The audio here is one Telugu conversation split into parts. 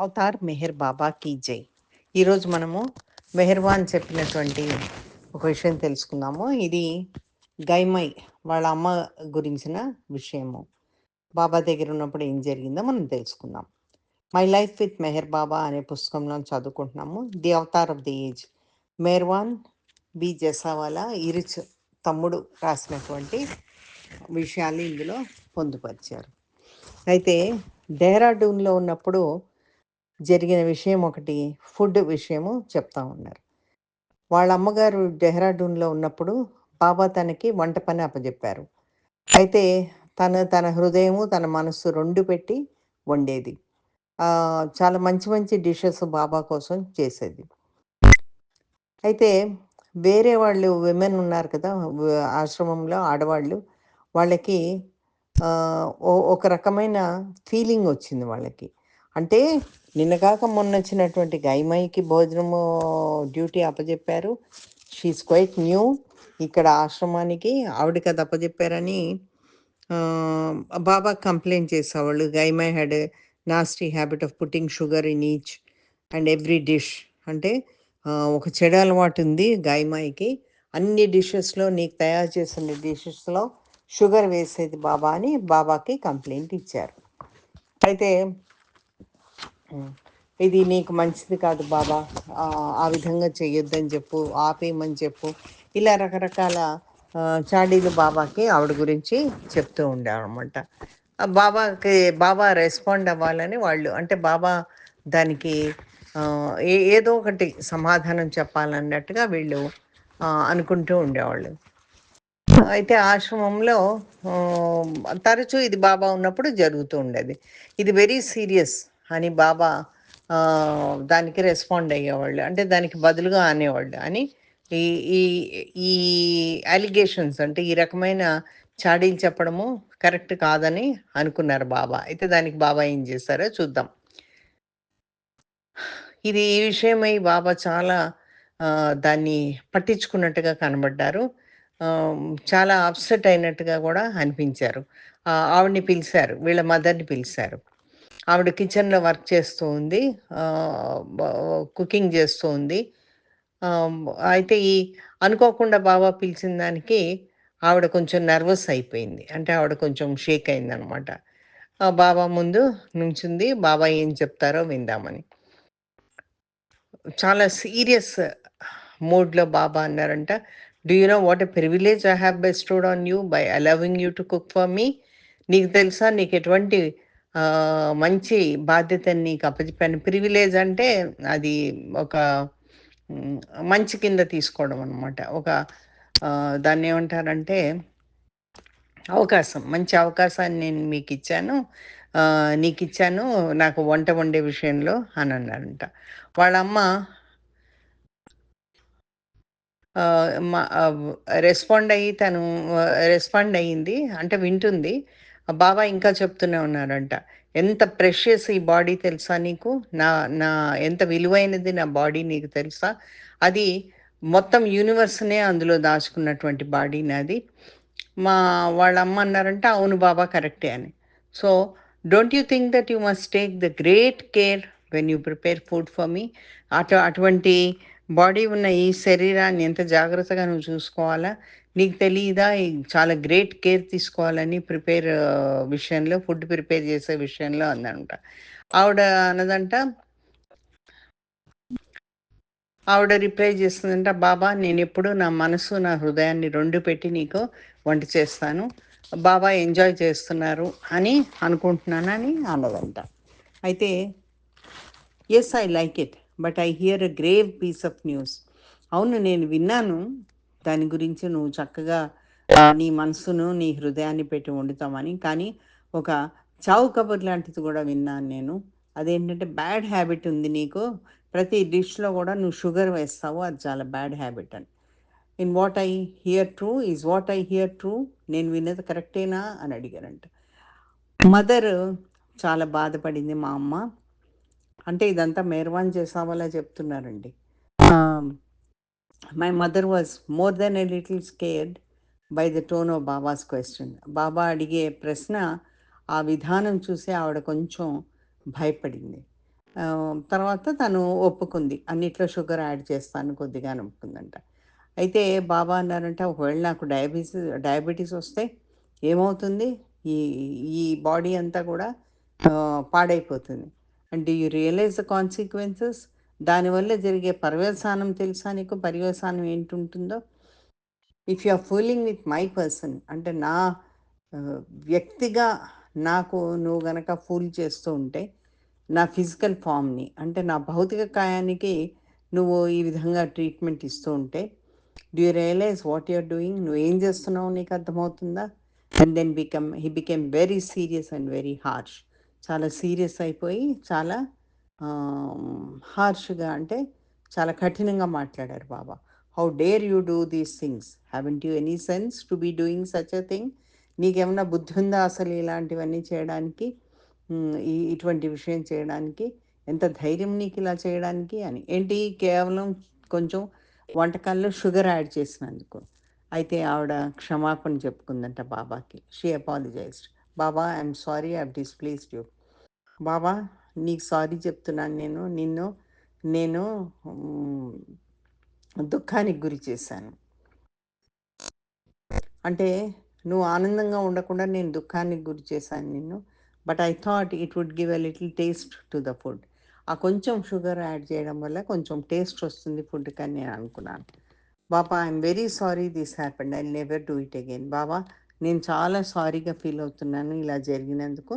అవతార్ మెహర్ బాబా కీ జై. ఈరోజు మనము మెహర్వాన్ చెప్పినటువంటి ఒక విషయం తెలుసుకుందాము. ఇది గైమై వాళ్ళ అమ్మ గురించిన విషయము. బాబా దగ్గర ఉన్నప్పుడు ఏం జరిగిందో మనం తెలుసుకుందాం. My life with Meher Baba అనే పుస్తకంలో చదువుకుంటున్నాము. The avatar of the age Meherwan B. Jessawala Eruch తమ్ముడు రాసినటువంటి విషయాలు ఇందులో పొందుపరిచారు. అయితే డెహ్రాడూన్లో ఉన్నప్పుడు జరిగిన విషయం ఒకటి ఫుడ్ విషయము చెప్తా ఉన్నారు. వాళ్ళ అమ్మగారు డెహ్రాడూన్లో ఉన్నప్పుడు బాబా తనకి వంట పని అప్పచెప్పారు అయితే తను తన హృదయము తన మనస్సు రెండు పెట్టి వండేది. చాలా మంచి మంచి డిషెస్ బాబా కోసం చేసేది. అయితే వేరే వాళ్ళు విమెన్ ఉన్నారు కదా ఆశ్రమంలో ఆడవాళ్ళు వాళ్ళకి ఒక రకమైన ఫీలింగ్ వచ్చింది వాళ్ళకి. అంటే నిన్నగాక మొన్న వచ్చినటువంటి గైమాయికి భోజనము డ్యూటీ అప్పచెప్పారు షీఈస్ క్వైట్ న్యూ ఇక్కడ ఆశ్రమానికి ఆవిడకి అది అప్పచెప్పారని బాబా కంప్లైంట్ చేసేవాళ్ళు Gaimai had nasty habit of putting sugar in each and every dish అంటే ఒక చెడు అలవాటు ఉంది గాయమాయికి అన్ని డిషెస్లో నీకు తయారు చేసిన డిషెస్లో షుగర్ వేసేది బాబా అని బాబాకి కంప్లైంట్ ఇచ్చారు. అయితే ఇది నీకు మంచిది కాదు బాబా. ఆ, విధంగా చేయొద్దని చెప్పు ఆపేయమని చెప్పు. ఇలా రకరకాల చాడీలు బాబాకి ఆవిడ గురించి చెప్తూ ఉండేవన్నమాట బాబాకి బాబా రెస్పాండ్ అవ్వాలని వాళ్ళు అంటే బాబా దానికి ఏదో ఒకటి సమాధానం చెప్పాలన్నట్టుగా వీళ్ళు అనుకుంటూ ఉండేవాళ్ళు. అయితే ఆశ్రమంలో తరచూ ఇది బాబా ఉన్నప్పుడు జరుగుతూ ఉండేది. ఇది వెరీ సీరియస్ అని బాబా దానికి రెస్పాండ్ అయ్యేవాళ్ళు. అంటే దానికి బదులుగా అనేవాళ్ళు. అని ఈ ఈ ఈ అలిగేషన్స్ అంటే ఈ రకమైన చాడీలు చెప్పడము కరెక్ట్ కాదని అనుకున్నారు బాబా. అయితే దానికి బాబా ఏం చేస్తారో చూద్దాం. ఇది ఈ విషయమై బాబా చాలా దాన్ని పట్టించుకున్నట్టుగా కనబడ్డారు. చాలా అప్సెట్ అయినట్టుగా కూడా అనిపించారు. ఆవిడని పిలిచారు వీళ్ళ మదర్ని పిలిచారు. ఆవిడ కిచెన్లో వర్క్ చేస్తూ ఉంది. కుకింగ్ చేస్తూ ఉంది. అయితే ఈ అనుకోకుండా బాబా పిలిచిన దానికి ఆవిడ కొంచెం నర్వస్ అయిపోయింది. అంటే ఆవిడ కొంచెం షేక్ అయింది అనమాట బాబా ముందు నుంచింది. బాబా ఏం చెప్తారో విందామని. చాలా సీరియస్ మూడ్లో బాబా అన్నారంట. Do you know what a privilege I have bestowed on you by allowing you to cook for me నీకు తెలుసా నీకు ఎటువంటి మంచి బాధ్యతని నీకు అప్పచెప్పాను. ప్రివిలేజ్ అంటే అది ఒక మంచి కింద తీసుకోవడం అనమాట ఒక దాన్ని ఏమంటారంటే అవకాశం మంచి అవకాశాన్ని నేను మీకు ఇచ్చాను. నీకు ఇచ్చాను నాకు వంట వండే విషయంలో అని అన్నారంట. వాళ్ళమ్మ రెస్పాండ్ అయ్యి తను రెస్పాండ్ అయ్యింది అంటే వింటుంది. బాబా ఇంకా చెప్తూనే ఉన్నారంట ఎంత ప్రెషియస్ ఈ బాడీ తెలుసా నీకు? నా నా ఎంత విలువైనది నా బాడీ నీకు తెలుసా? అది మొత్తం యూనివర్స్నే అందులో దాచుకున్నటువంటి బాడీ నాది. మా వాళ్ళ అమ్మ అన్నారంటే అవును బాబా కరెక్టే అని. So don't you think that you must take the great care when you prepare food for me అటు అటువంటి బాడీ ఉన్న ఈ శరీరాన్ని ఎంత జాగ్రత్తగా నువ్వు చూసుకోవాలా? నీకు తెలియదా చాలా గ్రేట్ కేర్ తీసుకోవాలని ప్రిపేర్ విషయంలో ఫుడ్ ప్రిపేర్ చేసే విషయంలో అందంట ఆవిడ అన్నదంట ఆవిడ రిప్లై చేస్తుందంట బాబా నేను ఎప్పుడు నా మనసు నా హృదయాన్ని రెండు పెట్టి నీకు వంట చేస్తాను. బాబా ఎంజాయ్ చేస్తున్నారు అని అనుకుంటున్నానని అన్నదంట. అయితే yes I like it but I hear a grave piece of news అవును నేను విన్నాను. దాని గురించి నువ్వు చక్కగా నీ మనసును నీ హృదయాన్ని పెట్టి వండుతామని కానీ ఒక చావు కబుర్ లాంటిది కూడా విన్నాను నేను. అదేంటంటే బ్యాడ్ హ్యాబిట్ ఉంది నీకు. ప్రతి డిష్లో కూడా నువ్వు షుగర్ వేస్తావు. అది చాలా బ్యాడ్ హ్యాబిట్ అని. In what I hear true is what I hear true నేను విన్నది కరెక్టేనా అని అడిగారంట. మదర్ చాలా బాధపడింది మా అమ్మ. అంటే ఇదంతా మేర్వాన్ చేసావలా చెప్తున్నారండి. My mother was more than a little scared by the tone of Baba's question Baba అడిగే ప్రశ్న ఆ విధానం చూసి ఆవిడ కొంచెం భయపడింది. తర్వాత తను ఒప్పుకుంది. అన్నిట్లో షుగర్ యాడ్ చేస్తాను కొద్దిగా అని ఒప్పుకుందంట అయితే బాబా అన్నారంటే ఒకవేళ నాకు డయాబెటీస్ డయాబెటీస్ వస్తే ఏమవుతుంది? ఈ ఈ బాడీ అంతా కూడా పాడైపోతుంది. And you realize the consequences దానివల్ల జరిగే పర్యవసానం తెలుసా నీకు? పర్యవసానం ఏంటుంటుందో? If you are fooling with my person అంటే నా వ్యక్తిగా నాకు నువ్వు గనక ఫూల్ చేస్తూ ఉంటే నా ఫిజికల్ ఫామ్ని అంటే నా భౌతిక కాయానికి నువ్వు ఈ విధంగా ట్రీట్మెంట్ ఇస్తూ ఉంటే do realize what you're doing నువ్వు ఏం చేస్తున్నావు నీకు అర్థమవుతుందా? And then become he became very serious and very harsh చాలా సీరియస్ అయిపోయి చాలా హార్ష్గా అంటే చాలా కఠినంగా మాట్లాడారు Baba. How dare you do these things haven't you any sense to be doing such a thing నీకేమన్నా బుద్ధి ఉందా అసలు ఇలాంటివన్నీ చేయడానికి? ఇటువంటి విషయం చేయడానికి? ఎంత ధైర్యం నీకు ఇలా చేయడానికి అని. ఏంటి? కేవలం కొంచెం వంటకాల్లో షుగర్ యాడ్ చేసినందుకు. అయితే ఆవిడ క్షమాపణ చెప్పుకుందంట బాబాకి. She apologized Baba I'm sorry I displaced you Baba నీకు సారీ చెప్తున్నాను నేను నిన్ను నేను దుఃఖానికి గురి చేశాను. అంటే నువ్వు ఆనందంగా ఉండకుండా నేను దుఃఖానికి గురి చేశాను నిన్ను but I thought it would give a little taste to the food ఆ కొంచెం షుగర్ యాడ్ చేయడం వల్ల కొంచెం టేస్ట్ వస్తుంది ఫుడ్ అని నేను అనుకున్నాను. Baba I'm very sorry this happened I never do it again Baba నేను చాలా సారీగా ఫీల్ అవుతున్నాను ఇలా జరిగినందుకు.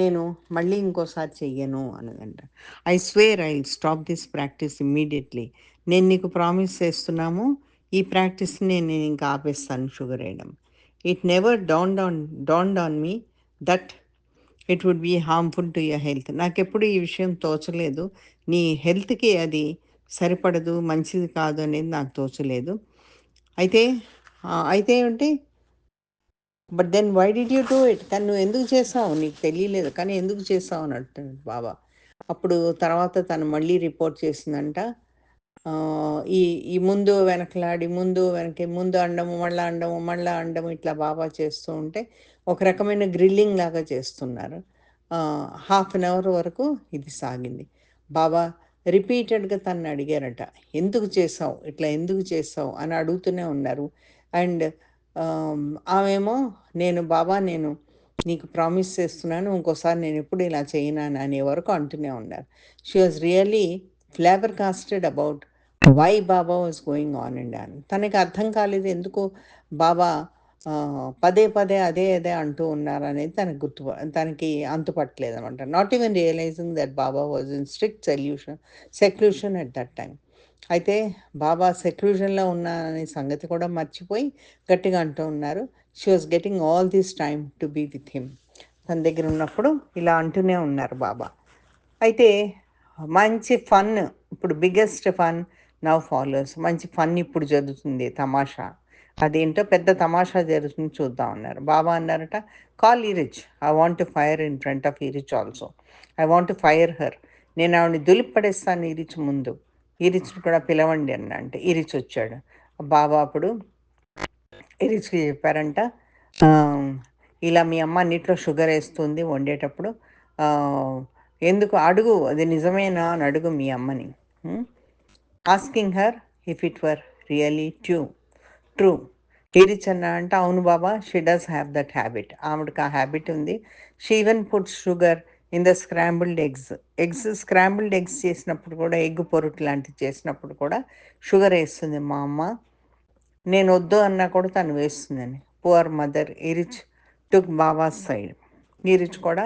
నేను మళ్ళీ ఇంకోసారి చెయ్యను అనదంట. I swear I stop this practice immediately నేను నీకు ప్రామిస్ చేస్తున్నాము ఈ ప్రాక్టీస్ని నేను ఇంకా ఆపేస్తాను షుగర్ వేయడం it never down down down down me that it would be harmful to your health నాకెప్పుడు ఈ విషయం తోచలేదు. నీ హెల్త్కి అది సరిపడదు మంచిది కాదు అనేది నాకు తోచలేదు. అయితే అయితే ఏమిటి but then why did you do it కానీ నువ్వు ఎందుకు చేసావు? నీకు తెలియలేదు. కానీ ఎందుకు చేసావు? అని అంటున్నాడు బాబా. అప్పుడు తర్వాత తను మళ్ళీ రిపోర్ట్ చేసిందంట. ఈ ఈ ముందు వెనకలాడి ముందు వెనక ముందు అండము మళ్ళా అండము మళ్ళా అండము ఇట్లా బాబా చేస్తూ ఉంటే ఒక రకమైన గ్రిల్లింగ్ లాగా చేస్తున్నారు. హాఫ్ అన్ అవర్ వరకు ఇది సాగింది. బాబా రిపీటెడ్గా తను అడిగారట ఎందుకు చేసావు? ఇట్లా ఎందుకు చేసావు? అని అడుగుతూనే ఉన్నారు. అండ్ ఆమెమో నేను బాబా నేను నీకు ప్రామిస్ చేస్తున్నాను. ఇంకోసారి నేను ఎప్పుడు ఇలా చేయనాను అనే వరకు అంటూనే ఉన్నారు. She was really flabbergasted about why Baba was going on and on తనకి అర్థం కాలేదు ఎందుకు బాబా పదే పదే అదే అదే అంటూ ఉన్నారు అనేది తనకు గుర్తు తనకి అంతుపట్టలేదు అనమాట not even realizing that Baba was in strict solution seclusion at that time అయితే బాబా సెక్లూజన్లో ఉన్న అనే సంగతి కూడా మర్చిపోయి గట్టిగా అంటూ ఉన్నారు. She was getting all this time to be with him తన దగ్గర ఉన్నప్పుడు ఇలా అంటూనే ఉన్నారు బాబా. అయితే మంచి ఫన్ ఇప్పుడు బిగ్గెస్ట్ ఫన్ నవ్ ఫాలోవర్స్ మంచి ఫన్ ఇప్పుడు జరుగుతుంది తమాషా. అదేంటో పెద్ద తమాషా జరుగుతుంది చూద్దాం అన్నారు. బాబా అన్నారట call Eruch I want to fire in front of Eruch also I want to fire her నేను ఆవిడని దులిపడేస్తాను ఈరిచ్ ముందు. ఈరిచ్ కూడా పిలవండి అన్న అంటే ఇరిచి వచ్చాడు బాబా అప్పుడు ఈరిచ్కి చెప్పారంట ఇలా మీ అమ్మ నీటిలో షుగర్ వేస్తుంది వండేటప్పుడు ఎందుకు అడుగు అది నిజమేనా అని అడుగు మీ అమ్మని. Asking her if it were really true true అన్న అంటే అవును Baba she does have that habit ఆవిడకి ఆ హ్యాబిట్ ఉంది. She even put sugar in the scrambled eggs eggs scrambled eggs చేసినప్పుడు కూడా ఎగ్ పొరుటు లాంటివి చేసినప్పుడు కూడా షుగర్ వేస్తుంది మా అమ్మ. నేను వద్దు అన్నా కూడా తను వేస్తుందని. Poor mother Eruch took Baba side Eruch కూడా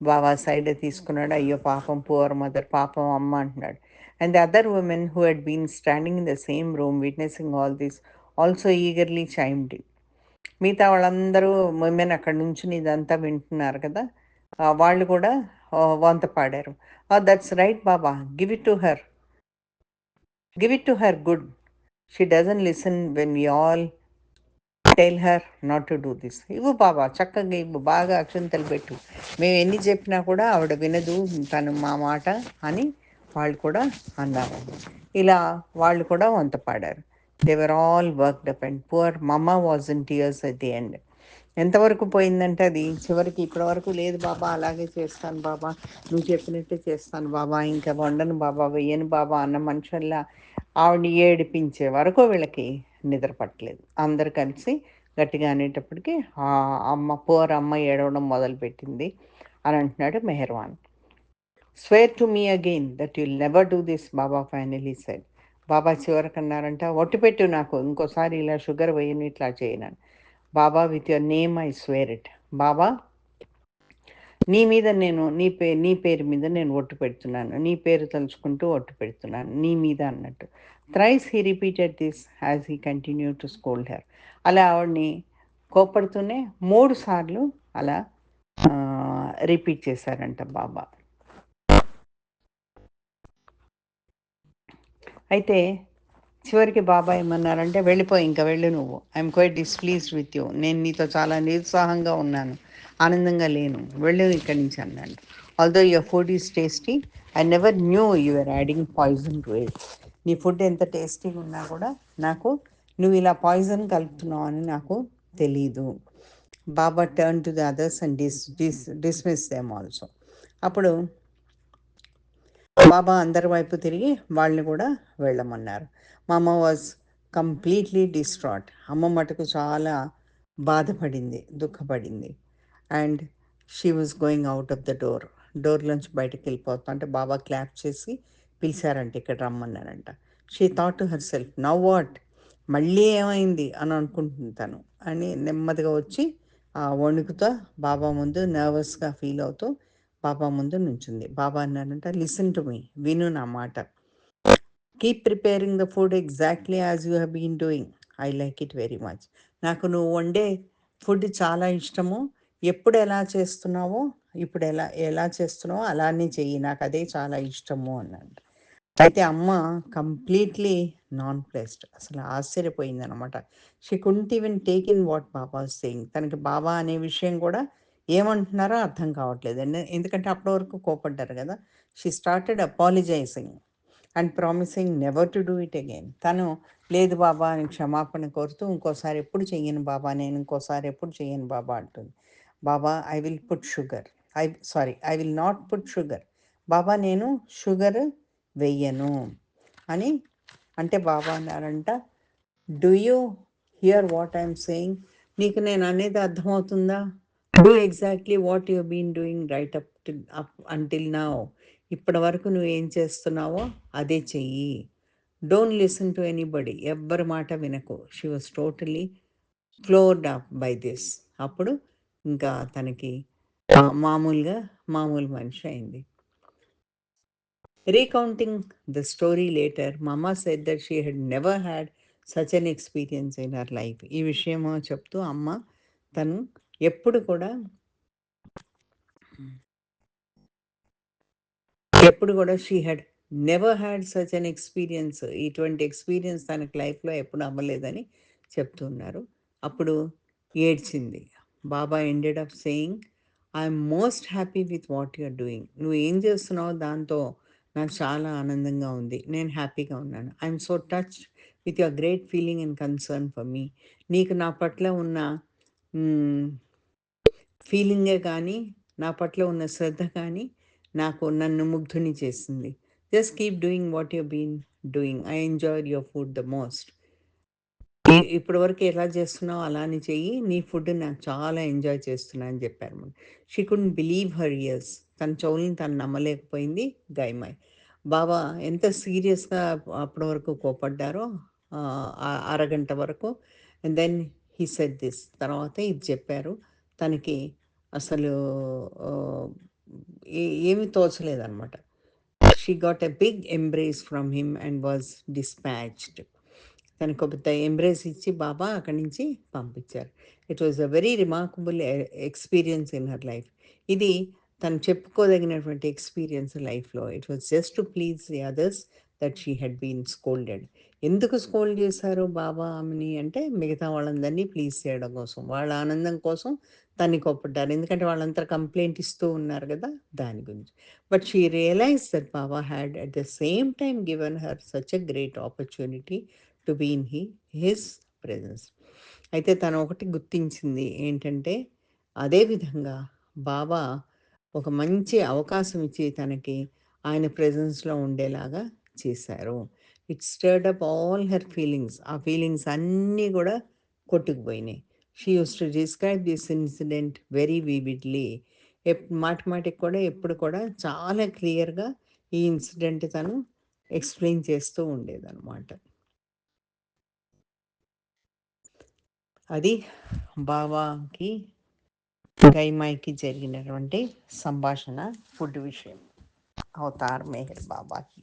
బాబా సైడ్ తీసుకున్నాడు. అయ్యో పాపం పువర్ మదర్ పాపం అమ్మ అంటున్నాడు. And the other women who had been standing in the same room witnessing all these also eagerly chimed మిగతా వాళ్ళందరూ ఉమెన్ అక్కడ నుంచి ఇదంతా వింటున్నారు కదా. వాళ్ళు కూడా వంత పాడారు. That's right Baba. Give it to her give it to her good she doesn't listen when you all tell her not to do this ఇవ్వు బాబా చక్కగా ఇవ్వు బాగా అక్షంతలు పెట్టు. మేము ఎన్ని చెప్పినా కూడా ఆవిడ వినదు తను మా మాట అని వాళ్ళు కూడా అన్నారు. ఇలా వాళ్ళు కూడా వంత పాడారు. They were all worked up and poor mamma was in tears at the end ఎంతవరకు పోయిందంటే అది? చివరికి ఇప్పటి వరకు లేదు బాబా అలాగే చేస్తాను బాబా. నువ్వు చెప్పినట్టే చేస్తాను బాబా. ఇంకా వండను బాబా వెయ్యను బాబా అన్న మనుషుల్లా ఆవిడని ఏడిపించే వరకు వీళ్ళకి నిద్ర పట్టలేదు. అందరు కలిసి గట్టిగా అనేటప్పటికి ఆ అమ్మ పోర్ అమ్మ ఏడవడం మొదలుపెట్టింది అని అంటున్నాడు Meherwan. Swear to me again that you'll never do this Baba finally said Baba చివరికి అన్నారంట ఒట్టిపెట్టు నాకు ఇంకోసారి ఇలా షుగర్ వేయను ఇట్లా చేయను Baba with your name I swear it. Baba నీ మీద నేను నీ పే నీ పేరు మీద నేను ఒట్టు పెడుతున్నాను. నీ పేరు తలుచుకుంటూ ఒట్టు పెడుతున్నాను. నీ మీద అన్నట్టు. Thrice he repeated this as he continue to scold her అలా ఆవిడని కోపడుతూనే మూడు సార్లు అలా రిపీట్ చేశారంట బాబా. అయితే చివరికి బాబా ఏమన్నారంటే వెళ్ళిపోయి ఇంకా వెళ్ళు నువ్వు. I'm quite displeased with you నేను నీతో చాలా నిరుత్సాహంగా ఉన్నాను. ఆనందంగా లేను. వెళ్ళు ఇక్కడి నుంచి అన్నాడు. Although your food is tasty I never knew your adding poison to it నీ ఫుడ్ ఎంత టేస్టీగా ఉన్నా కూడా నాకు నువ్వు ఇలా పాయిజన్ కలుపుతున్నావు అని నాకు తెలీదు. Baba turn to the others and dis dis dismiss them also అప్పుడు బాబా అందరి వైపు తిరిగి వాళ్ళని కూడా వెళ్ళమన్నారు. మా అమ్మ వాజ్ కంప్లీట్లీ డిస్ట్రాట్ అమ్మ మటుకు చాలా బాధపడింది దుఃఖపడింది. And she was going out of the door. డోర్లోంచి బయటకు వెళ్ళిపోతాం అంటే బాబా క్లాప్ చేసి పిలిచారంట ఇక్కడ రమ్మన్నారంట. She thought to herself now what? మళ్ళీ ఏమైంది? అని అనుకుంటుంది తను. అని నెమ్మదిగా వచ్చి ఆ వణుకుతో బాబా ముందు నర్వస్గా ఫీల్ అవుతూ బాబా ముందు నుంచుంది. బాబా అన్నారంట లిసన్ టు మీ విను నా మాట. Keep preparing the food exactly as you have been doing I like it very much నాకు నువ్వు వండే ఫుడ్ చాలా ఇష్టము. ఎప్పుడు ఎలా చేస్తున్నావో ఇప్పుడు ఎలా ఎలా చేస్తున్నావో అలానే చెయ్యి. నాకు అదే చాలా ఇష్టము అన్నాడు. అయితే అమ్మ కంప్లీట్లీ నాన్ ప్లేస్డ్ అసలు ఆశ్చర్యపోయింది అనమాట she couldn't even take in what Baba saying తనకి బాబా అనే విషయం కూడా ఏమంటున్నారో అర్థం కావట్లేదు. ఎందుకంటే అప్పటి వరకు కోపడ్డారు కదా. She started apologizing and promising never to do it again తను లేదు బాబా అని క్షమాపణ కోరుతూ ఇంకోసారి ఎప్పుడు చెయ్యను బాబా నేను ఇంకోసారి ఎప్పుడు చెయ్యను బాబా అంటుంది. Baba I will put sugar I sorry I will not put sugar Baba నేను షుగర్ వెయ్యను అని అంటే బాబా అన్నారంట. Do you hear what I'm saying నీకు నేను అనేది అర్థమవుతుందా? Do exactly what you been doing right up up until నా ఇప్పటి వరకు నువ్వు ఏం చేస్తున్నావో అదే చెయ్యి. డోంట్ లిసన్ టు ఎనీబడి ఎవ్వరి మాట వినకు. She was totally floored up by this అప్పుడు ఇంకా తనకి మామూలుగా మామూలు మనిషి అయింది. Recounting the story later mamma said that she had never had such an experience in her life ఈ విషయము చెప్తూ అమ్మ తను ఎప్పుడు కూడా ఎప్పుడు కూడా she had never had such an experience. ఇటువంటి ఎక్స్పీరియన్స్ తనకి లైఫ్లో ఎప్పుడు అవ్వలేదని చెప్తున్నారు. అప్పుడు ఏడ్చింది. Baba ended off saying I'm most happy with what you're doing నువ్వు ఏం చేస్తున్నావు దాంతో నాకు చాలా ఆనందంగా ఉంది. నేను హ్యాపీగా ఉన్నాను. I'm so touch with your great feeling and concern for me నీకు నా పట్ల ఉన్న ఫీలింగే కానీ నా పట్ల ఉన్న శ్రద్ధ కానీ నాకు నన్ను ముగ్ధుని చేసింది just keep doing what you been doing. I enjoy your food the most. ఇప్పటి వరకు ఎలా చేస్తున్నావు అలానే చెయ్యి. నీ ఫుడ్ నాకు చాలా ఎంజాయ్ చేస్తున్నా అని చెప్పారు she could believe her ears. తన చెవుల్ని తను నమ్మలేకపోయింది గైమాయ్. బాబా ఎంత సీరియస్గా అప్పటి వరకు కోపడ్డారో అరగంట వరకు. And then he set this. తర్వాత ఇది చెప్పారు. తనకి అసలు ఏమి తోచలేదన్నమాట. She got a big embrace from him and was dispatched తనకు పెద్ద ఎంబ్రేస్ ఇచ్చి బాబా అక్కడి నుంచి పంపించారు. It was a very remarkable experience in her life ఇది తను చెప్పుకోదగినటువంటి ఎక్స్పీరియన్స్ లైఫ్లో it was just to please the others that she had been scolded ఎందుకు స్కోల్డ్ చేశారు బాబా ఆమెని? అంటే మిగతా వాళ్ళందరినీ ప్లీజ్ చేయడం కోసం వాళ్ళ ఆనందం కోసం తన్ని కొప్పడ్డారు. ఎందుకంటే వాళ్ళంతా కంప్లైంట్ ఇస్తూ ఉన్నారు కదా దాని గురించి. But she realize that Baba had at the same time given her such a great opportunity to be in he his presence అయితే తను ఒకటి గుర్తించింది ఏంటంటే, అదే విధంగా బాబా ఒక మంచి అవకాశం ఇచ్చి తనకి ఆయన ప్రెజెన్స్‌లో ఉండేలాగా చేశారు. It stirred up all her feelings. ఆ ఫీలింగ్స్ అన్నీ కూడా కొట్టుకుపోయినాయి. She use to describe this incident very vividly. ఎప్ మాటి మాటికి కూడా ఎప్పుడు కూడా చాలా క్లియర్‌గా ఈ ఇన్సిడెంట్ తను ఎక్స్‌ప్లెయిన్ చేస్తూ ఉండేదన్నమాట అది బాబాకి, గైమాయికి జరిగినటువంటి సంభాషణ ఫుడ్ విషయం. అవతార్ మెహర్ బాబాకి.